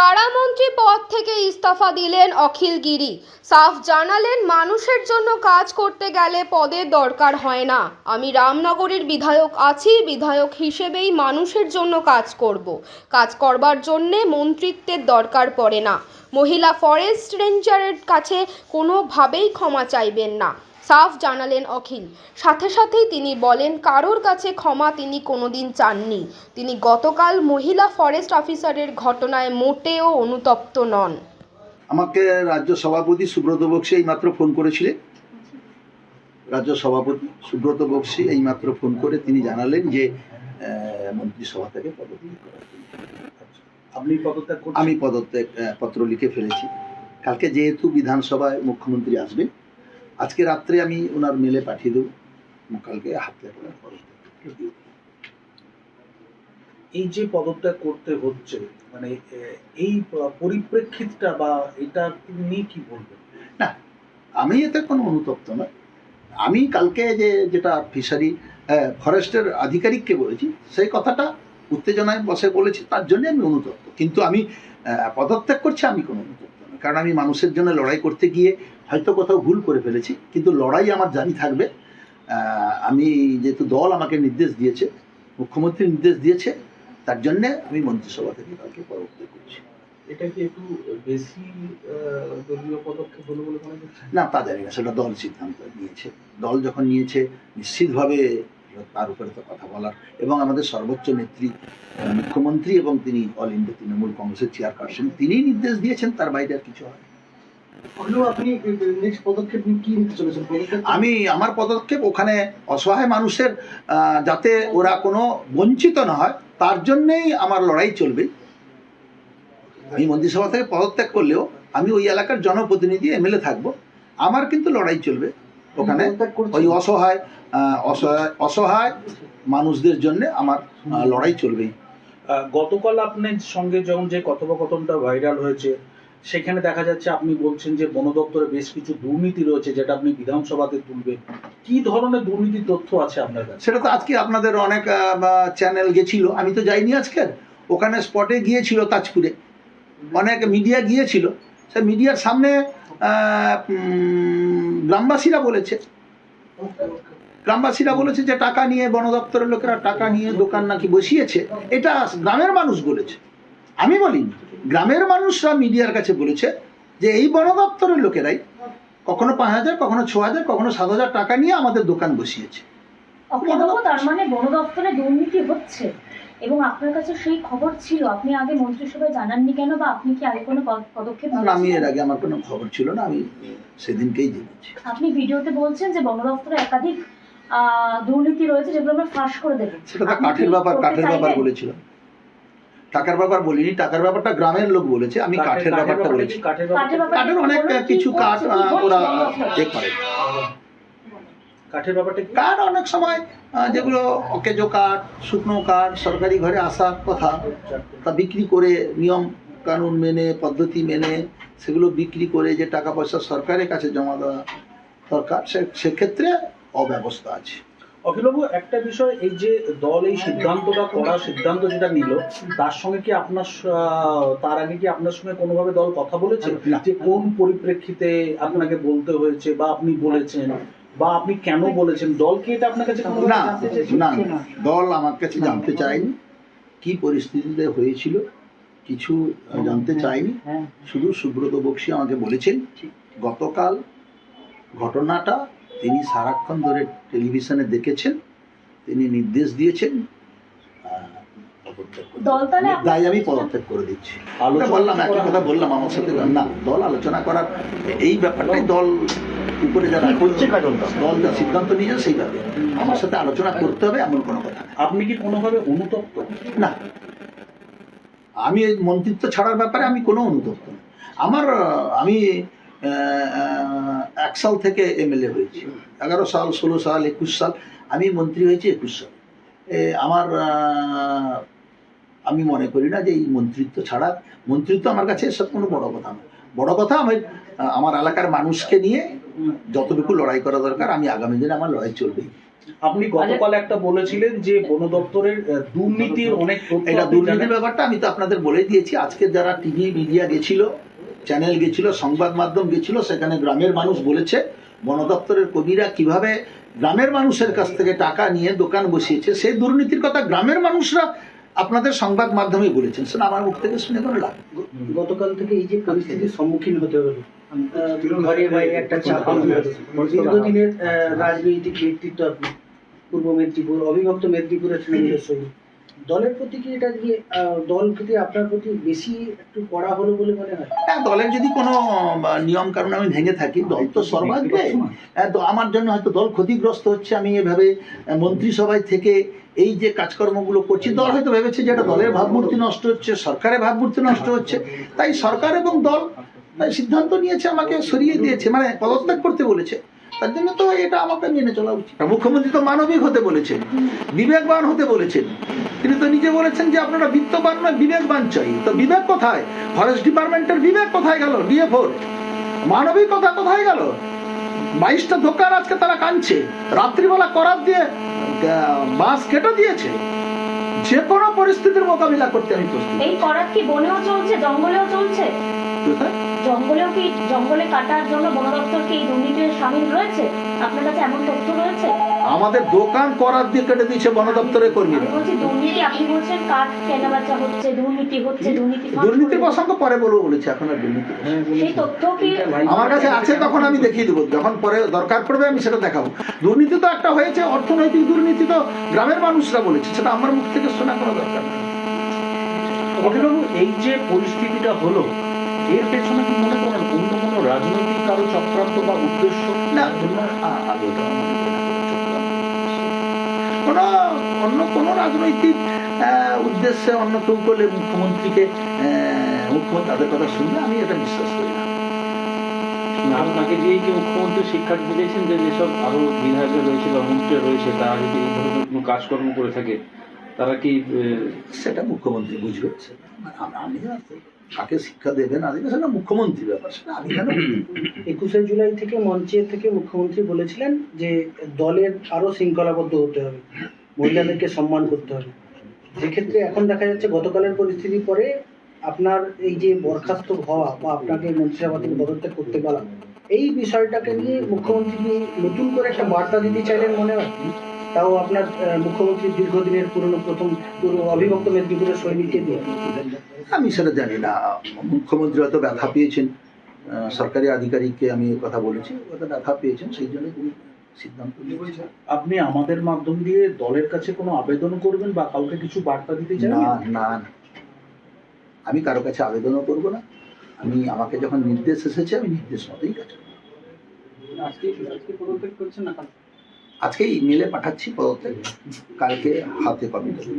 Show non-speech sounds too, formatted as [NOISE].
কারামন্ত্রী পদ থেকে ইস্তফা দিলেন অখিল গিরি। সাফ জানালেন, মানুষের জন্য কাজ করতে গেলে পদের দরকার হয় না। আমি রামনগরের বিধায়ক আছি, বিধায়ক হিসেবেই মানুষের জন্য কাজ করব। কাজ করবার জন্যে মন্ত্রিত্বের দরকার পড়ে না। মহিলা ফরেস্ট রেঞ্জারের কাছে কোনোভাবেই ক্ষমা চাইবেন না। সাফ জানালেন অখিল। সাথে সাথেই তিনি বলেন কারোর কাছে ক্ষমা তিনি কোনোদিন চাননি। তিনি গতকাল মহিলা ফরেস্ট অফিসারের ঘটনায় মোটেও অনুতপ্ত নন। আমাকে রাজ্য সভাপতি সুব্রত বক্সি এইমাত্র ফোন করেছিলেন। রাজ্য সভাপতি সুব্রত বক্সি এইমাত্র ফোন করে তিনি জানালেন যে মন্ত্রিসভা থেকে পদত্যাগ করার আপনি পদত্যাগ আমি পদত্যাগ পত্র লিখে ফেলেছি। কালকে যেহেতু বিধানসভায় মুখ্যমন্ত্রী আসবে আজকে রাত্রে আমি ওনার মেলে পাঠিয়ে দেবো। কালকে হাত পদত্যাগ দিয়ে এই যে পদত্যাগ করতে হচ্ছে মানে এই পরিপ্রেক্ষিতটা বা এটা নিয়ে কি বলবেন? না আমি এতে কোনো অনুতপ্ত নয় আমি কালকে যে যেটা ফিশারি ফরেস্টের আধিকারিককে বলেছি সেই কথাটা উত্তেজনায় বসে বলেছি তার জন্য আমি অনুতপ্ত। কিন্তু আমি পদত্যাগ করছি আমি কোনো অনুতপ্ত কারণ আমি মানুষের জন্য লড়াই করতে গিয়ে হয়তো কোথাও ভুল করে ফেলেছি কিন্তু লড়াই আমার জারি থাকবে। আমি যেহেতু দল আমাকে নির্দেশ দিয়েছে মুখ্যমন্ত্রী নির্দেশ দিয়েছে তার জন্যে আমি মন্ত্রিসভা থেকে কালকে পদত্যাগ করছি। এটা কি একটু বেশি দলীয় পদক্ষেপ হলো বলে মনে না তা জানি না সেটা দল সিদ্ধান্ত নিয়েছে। দল যখন নিয়েছে নিশ্চিতভাবে তার উপরে তো কথা বলার। এবং আমাদের সর্বোচ্চ নেত্রী মুখ্যমন্ত্রী এবং তিনি অল ইন্ডিয়া তৃণমূল কংগ্রেসের চেয়ারপারসন তিনি নির্দেশ দিয়েছেন তার বাইরে আর কিছু হয় আপনি নেক্সট পদক্ষেপ কি নিতে চলেছেন? আমি আমার পদক্ষেপ ওখানে অসহায় মানুষের যাতে ওরা কোনো বঞ্চিত না হয় তার জন্যেই আমার লড়াই চলবে। আমি মন্ত্রিসভা থেকে পদত্যাগ করলেও আমি ওই এলাকার জনপ্রতিনিধি এমএলএ থাকব। আমার কিন্তু লড়াই চলবে। ওখানে ওই অসহায় অসহায় অসহায় মানুষদের জন্য আমার লড়াই চলবেই গতকাল আপনার সঙ্গে যখন যে কথোপকথনটা ভাইরাল হয়েছে সেখানে দেখা যাচ্ছে আপনি বলছেন যে বন দপ্তরে বেশ কিছু দুর্নীতি রয়েছে যেটা আপনি বিধানসভাতে তুলবেন। কি ধরনের দুর্নীতির তথ্য আছে আপনার কাছে? সেটা তো আজকে আপনাদের অনেক চ্যানেল গেছিল। আমি তো যাইনি আজকে। ওখানে স্পটে গিয়েছিল তাজপুরে। অনেক মিডিয়া গিয়েছিল। সে মিডিয়ার সামনে গ্রামবাসীরা বলেছে। গ্রামবাসীরা বলেছে যে, টাকা নিয়ে বন দপ্তরের লোকেরা টাকা নিয়ে দোকান নাকি বসিয়েছে। এটা গ্রামের মানুষ বলেছে। আমি বলিনি গ্রামের মানুষরা মিডিয়ার কাছে বলেছে যে, এই বন দপ্তরের লোকেরাই কখনো পাঁচ হাজার, কখনো ছ হাজার, কখনো সাত হাজার টাকা নিয়ে আমাদের দোকান বসিয়েছে। তার মানে বন দপ্তরে দুর্নীতি হচ্ছে। এবং আপনার কাছে সেই খবর ছিল? আপনি আগে মন্ত্রিসভায় জানাননি কেন বা আপনি কি আগে কোনো পদক্ষেপ না, আমি এর আগে আমার কোনো খবর ছিল না আমি সেদিনকেই জেনেছি। আপনি ভিডিওতে বলছেন যে বন দপ্তরে একাধিক আহ, দুর্নীতি রয়েছে যেগুলো আমরা ফাঁস করে দেবো। সেটা তো কাঠের ব্যাপার কাঠের ব্যাপার? বলেছিলাম। টাকার ব্যাপার বলিনি টাকার ব্যাপারটা গ্রামের লোক বলেছে আমি কাঠের ব্যাপারটা বলেছি। কাঠের অনেক কিছু কাঠ ওরা? এ করে। কাঠের ব্যাপারটা কাঠ অনেক সময় যেগুলো অকেজো কাঠ শুকনো কাঠ সরকারি ঘরে আসার কথা তা বিক্রি করে নিয়ম কানুন মেনে পদ্ধতি মেনে সেগুলো বিক্রি করে যে টাকা পয়সা সরকারের কাছে জমা দেওয়া দরকার সে- সেক্ষেত্রে অব্যবস্থা আছে। অখিলবাবু একটা বিষয় এই যে দল এই সিদ্ধান্তটা করার সিদ্ধান্ত যেটা নিল তার সঙ্গে কি আপনার তার আগে কি আপনার সঙ্গে কোনোভাবে দল কথা বলেছে। যে কোন পরিপ্রেক্ষিতে আপনাকে বলতে হয়েছে বা আপনি বলেছেন? বা আপনি কেন বলেছেন? দল কি এটা আপনার কাছে না না দল আমার কাছে জানতে চায়নি। কি পরিস্থিতিতে হয়েছিল কিছু জানতে চায়নি। হ্যাঁ। শুধু সুব্রত বক্সি আমাকে বলেছেন গতকাল ঘটনাটা তিনি সারাক্ষণ ধরে টেলিভিশনে দেখেছেন তিনি নির্দেশ দিয়েছেন তাই আমি পদত্যাগ করে দিচ্ছি। আলোচনা বললাম করা- কথা বললাম আমার সাথে। না দল আলোচনা করার এই ব্যাপারটাই দল উপরে যারা হচ্ছে কাজল দা? দল যা সিদ্ধান্ত নিয়ে যায় সেইভাবে। আমার সাথে আলোচনা করতে হবে এমন কোনো কথা আপনি কি কোনোভাবে অনুতপ্ত? না। আমি এই মন্ত্রিত্ব ছাড়ার ব্যাপারে আমি কোনো অনুতপ্ত না। আমার আমি এক সাল থেকে এমএলএ হয়েছি। এগারো সাল ষোলো সাল একুশ সাল আমি মন্ত্রী হয়েছি একুশ সাল। এ, আমার আমি মনে করি না যে এই মন্ত্রিত্ব ছাড়া মন্ত্রিত্ব আমার কাছে এসব কোনো বড় কথা না। বড় কথা আমি আমার এলাকার মানুষকে নিয়ে যতটুকু লড়াই করা দরকার আমি আগামী দিনে আমার লড়াই চলবেই আপনি গতকাল একটা বলেছিলেন যে বন দপ্তরের দুর্নীতির অনেক এটা দুর্নীতির ব্যাপারটা আমি তো আপনাদের বলে দিয়েছি। আজকে যারা টিভি মিডিয়া গেছিল চ্যানেল গেছিল সংবাদ মাধ্যম গেছিল সেখানে গ্রামের মানুষ বলেছে বন দপ্তরের কর্মীরা কীভাবে গ্রামের মানুষের কাছ থেকে টাকা নিয়ে দোকান বসিয়েছে সেই দুর্নীতির কথা গ্রামের মানুষরা আপনাদের সংবাদ মাধ্যমে বলেছেন। সেটা আমার মুখ থেকে শুনে কোনো লাভ গতকাল থেকে এই যে পরিস্থিতির সম্মুখীন হতে হলো। ঘরে বাইরে একটা চাপ দীর্ঘদিনের রাজনৈতিক ব্যক্তিত্ব আপনি পূর্ব মেদিনীপুর অবিভক্ত মেদিনীপুরের তৃণমূলের দলের প্রতি কি এটা দিয়ে আহ, দল প্রতি আপনার প্রতি বেশি একটু কড়া হলো বলে মনে হয়? হ্যাঁ দলের যদি কোনো নিয়ম কারণ আমি ভেঙে থাকি দল তো সর্বাগ্রে হ্যাঁ, তো আমার জন্য হয়তো দল ক্ষতিগ্রস্ত হচ্ছে আমি এভাবে মন্ত্রিসভায় থেকে এই যে কাজকর্মগুলো করছি দল হয়তো ভেবেছে যে এটা দলের ভাবমূর্তি নষ্ট হচ্ছে সরকারের ভাবমূর্তি নষ্ট হচ্ছে। তাই সরকার এবং দল তাই সিদ্ধান্ত নিয়েছে আমাকে সরিয়ে দিয়েছে মানে পদত্যাগ করতে বলেছে। তার জন্য তো এটা আমাকে মেনে চলা উচিত। মুখ্যমন্ত্রী তো মানবিক হতে বলেছেন বিবেকবান হতে বলেছেন। তিনি তো নিজে বলেছেন যে আপনারা বিত্তবান নয় বিবেকবান চাই। তো বিবেক কোথায়? ফরেস্ট ডিপার্টমেন্টের বিবেক কোথায় গেল? ডিএফওর। মানবিকতা কোথায় গেল? বাইশটা দোকান আজকে তারা কাঁদছে। রাত্রিবেলা করাত দিয়ে আহ, বাঁশ কেটে দিয়েছে। যে কোনো পরিস্থিতির মোকাবিলা করতে আমি প্রস্তুত। এই করাত কি বনেও চলছে জঙ্গলেও চলছে? কোথায়? জঙ্গলেও কি জঙ্গলে কাটার জন্য বন দপ্তর কি এই দুর্নীতির সামিল রয়েছে? আপনার কাছে এমন তথ্য রয়েছে? আমাদের দোকান করাত দিয়ে কেটে দিয়েছে বন দপ্তরের আমি কর্মীরা। বলছি দুর্নীতি আপনি বলছেন কাঠ কেনাবেচা হচ্ছে দুর্নীতি হচ্ছে দুর্নীতি ফাঁস প্রসঙ্গ পরে বলব বলেছে এখন আর দুর্নীতি সেই তথ্য কি আমার কাছে আছে তখন আমি দেখিয়ে দেবো। যখন পরে দরকার পড়বে আমি সেটা দেখাবো। দুর্নীতি তো একটা হয়েছে অর্থনৈতিক দুর্নীতি তো গ্রামের মানুষরা বলেছে সেটা আমার মুখ থেকে শোনা কোনো দরকার নেই। এই যে পরিস্থিতিটা হলো এর পেছনে রাজনৈতিক কারও চক্রান্ত বা উদ্দেশ্য না। আ- ওটা আমার না কোনো অন্য কোনো রাজনৈতিক আহ, উদ্দেশ্যে অন্য কেউ করলে মুখ্যমন্ত্রীকে মুখ্যমন্ত্রী তাদের কথা শুনলে আমি এটা বিশ্বাস করি না। আপনাকে যে যে মুখ্যমন্ত্রী শিক্ষা দিয়েছেন যে যেসব আরও বিধায়করা রয়েছে বা মন্ত্রী রয়েছে তারা যদি এই ধরনের কোনো কাজকর্ম করে থাকে তারা কি সেটা মুখ্যমন্ত্রী বুঝবে। আমি কাকে শিক্ষা দেবে না দেবে সেটা মুখ্যমন্ত্রী ব্যাপার, সেটা আমি কেন? [CLEARS THROAT] একুশে জুলাই থেকে মঞ্চে থেকে মুখ্যমন্ত্রী বলেছিলেন যে দলের আরও শৃঙ্খলাবদ্ধ হতে হবে, মহিলাদেরকে সম্মান করতে হবে। যেক্ষেত্রে এখন দেখা যাচ্ছে গতকালের পরিস্থিতির পরে আপনার এই যে বরখাস্ত হওয়া বা আপনাকে মন্ত্রিসভা থেকে পদত্যাগ করতে পারা এই বিষয়টাকে নিয়ে মুখ্যমন্ত্রী নতুন করে একটা বার্তা দিতে চাইলেন মনে হয়? তাও আপনার আহ, মুখ্যমন্ত্রীর দীর্ঘদিনের পুরনো প্রথম পুরো অবিভক্ত মেদিনীপুরের সৈনিককে দিয়ে। আমি সেটা জানি না। মুখ্যমন্ত্রী হয়তো ব্যথা পেয়েছেন। আহ, সরকারি আধিকারিককে আমি কথা বলেছি হয়তো ব্যথা পেয়েছেন সেই জন্য তিনি সিদ্ধান্ত নিয়েছেন। আপনি আমাদের মাধ্যম দিয়ে দলের কাছে কোনো আবেদন করবেন বা কাউকে কিছু বার্তা দিতে না না না। আমি কারও কাছে আবেদনও করব না। আমি আমাকে যখন নির্দেশ এসেছে আমি নির্দেশ মতোই কাজ করব। আজকে আজকে পদত্যাগ করছেন না আজকে ইমেলে পাঠাচ্ছি পদত্যাগ কালকে হাতে কপি দেবো।